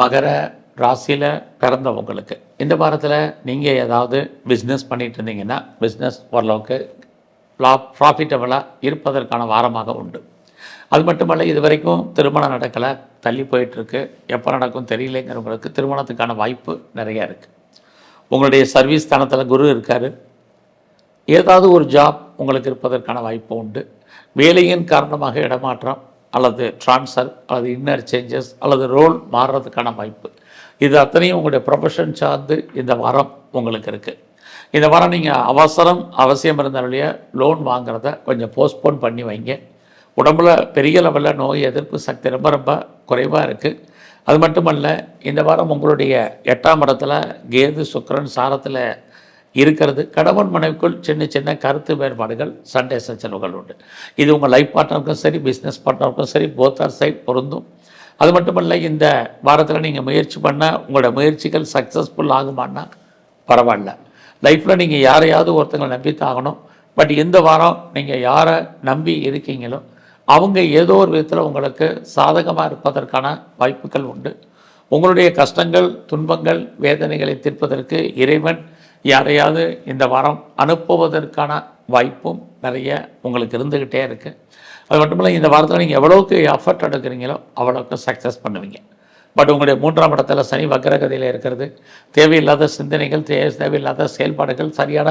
மகர ராசியில் பிறந்தவங்களுக்கு. இந்த வாரத்தில் நீங்கள் ஏதாவது பிஸ்னஸ் பண்ணிட்டு இருந்தீங்கன்னா பிஸ்னஸ் ஓரளவுக்கு ப்ராஃபிட்டபுளாக இருப்பதற்கான வாரமாக உண்டு. அது மட்டுமல்ல இது வரைக்கும் திருமணம் நடக்கலை தள்ளி போயிட்டுருக்கு. எப்போ நடக்கும் தெரியலைங்கிறவங்களுக்கு திருமணத்துக்கான வாய்ப்பு நிறையா இருக்குது உங்களுடைய சர்வீஸ் ஸ்தானத்தில் குரு இருக்கார். ஏதாவது ஒரு ஜாப் உங்களுக்கு இருப்பதற்கான வாய்ப்பு உண்டு. வேலையின் காரணமாக இடமாற்றம் அல்லது ட்ரான்ஸ்ஃபர் அல்லது இன்னர் சேஞ்சஸ் அல்லது ரோல் மாறுறதுக்கான வாய்ப்பு. இது அத்தனையும் உங்களுடைய ப்ரொஃபஷன் சார்ந்து இந்த வாரம் உங்களுக்கு இருக்குது இந்த வாரம் நீங்கள் அவசரம் அவசியம் இருந்தாலுடைய லோன் வாங்குறத கொஞ்சம் போஸ்ட்போன் பண்ணி வைங்க. உடம்புல பெரிய லெவலில் நோய் எதிர்ப்பு சக்தி ரொம்ப ரொம்ப குறைவாக இருக்குது அது மட்டுமல்ல இந்த வாரம் உங்களுடைய எட்டாம் இடத்துல கேது சுக்கிரன் சாரத்தில் இருக்கிறது. கணவன் மனைவிக்குள் சின்ன சின்ன கருத்து வேறுபாடுகள் சண்டை சச்சரவுகள் உண்டு. இது உங்கள் லைஃப் பார்ட்னருக்கும் சரி பிஸ்னஸ் பார்ட்னருக்கும் சரி போத்தார் சைட் பொருந்தும். அது மட்டுமல்ல இந்த வாரத்தில் நீங்கள் முயற்சி பண்ணால் உங்களோட முயற்சிகள் சக்ஸஸ்ஃபுல் ஆகுமான்னா பரவாயில்ல. லைஃப்பில் நீங்கள் யாரையாவது ஒருத்தங்களை நம்பி தாகணும் பட் இந்த வாரம் நீங்கள் யாரை நம்பி இருக்கீங்களோ அவங்க ஏதோ ஒரு விதத்தில் உங்களுக்கு சாதகமாக இருப்பதற்கான வாய்ப்புகள் உண்டு. உங்களுடைய கஷ்டங்கள் துன்பங்கள் வேதனைகளை தீர்ப்பதற்கு இறைவன் யாரையாவது இந்த வாரம் அனுப்புவதற்கான வாய்ப்பும் நிறைய உங்களுக்கு இருந்துக்கிட்டே இருக்குது அது மட்டும் இல்லை இந்த வாரத்தில் நீங்கள் எவ்வளோக்கு எஃபர்ட் எடுக்கிறீங்களோ அவ்வளோக்கு சக்ஸஸ் பண்ணுவீங்க. பட் உங்களுடைய மூன்றாம் இடத்துல சனி வக்கரகதியில் இருக்கிறது. தேவையில்லாத சிந்தனைகள் தே தேவையில்லாத செயல்பாடுகள் சரியான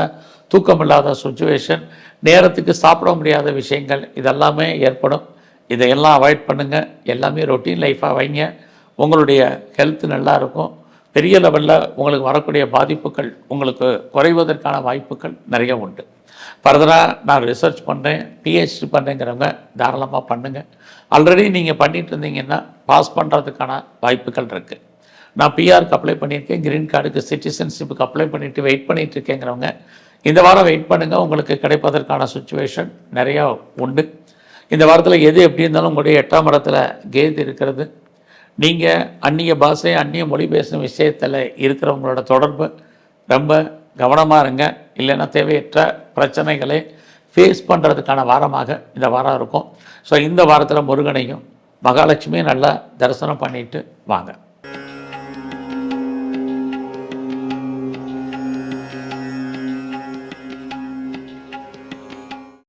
தூக்கம் இல்லாத சுச்சுவேஷன் நேரத்துக்கு சாப்பிட முடியாத விஷயங்கள் இதெல்லாமே ஏற்படும். இதையெல்லாம் அவாய்ட் பண்ணுங்கள் எல்லாமே ரொட்டீன் லைஃப்பாக வைங்க. உங்களுடைய ஹெல்த் நல்லா இருக்கும். பெரிய லெவலில் உங்களுக்கு வரக்கூடிய பாதிப்புகள் உங்களுக்கு குறைவதற்கான வாய்ப்புகள் நிறைய உண்டு. ஃபர்தராக நான் ரிசர்ச் பண்ணுறேன் பிஹெச்டி பண்ணுறேங்கிறவங்க தாராளமாக பண்ணுங்கள் ஆல்ரெடி நீங்கள் பண்ணிட்டு இருந்தீங்கன்னா பாஸ் பண்ணுறதுக்கான வாய்ப்புகள் இருக்குது நான் பிஆருக்கு அப்ளை பண்ணியிருக்கேன் கிரீன் கார்டுக்கு சிட்டிசன்ஷிப்புக்கு அப்ளை பண்ணிவிட்டு வெயிட் பண்ணிட்டு இருக்கேங்கிறவங்க இந்த வாரம் வெயிட் பண்ணுங்கள் உங்களுக்கு கிடைப்பதற்கான சுச்சுவேஷன் நிறையா உண்டு. இந்த வாரத்தில் எது எப்படி இருந்தாலும் உங்களுடைய எட்டாம் இடத்துல கேது இருக்கிறது. நீங்கள் அந்நிய பாஷை அந்நிய மொழி பேசும் விஷயத்தில் இருக்கிறவங்களோட தொடர்பு ரொம்ப கவனமாக இருங்க. இல்லைன்னா தேவையற்ற பிரச்சனைகளை ஃபேஸ் பண்ணுறதுக்கான வாரமாக இந்த வாரம் இருக்கும். ஸோ இந்த வாரத்தில் முருகனையும் மகாலட்சுமியும் நல்லா தரிசனம் பண்ணிட்டு வாங்க.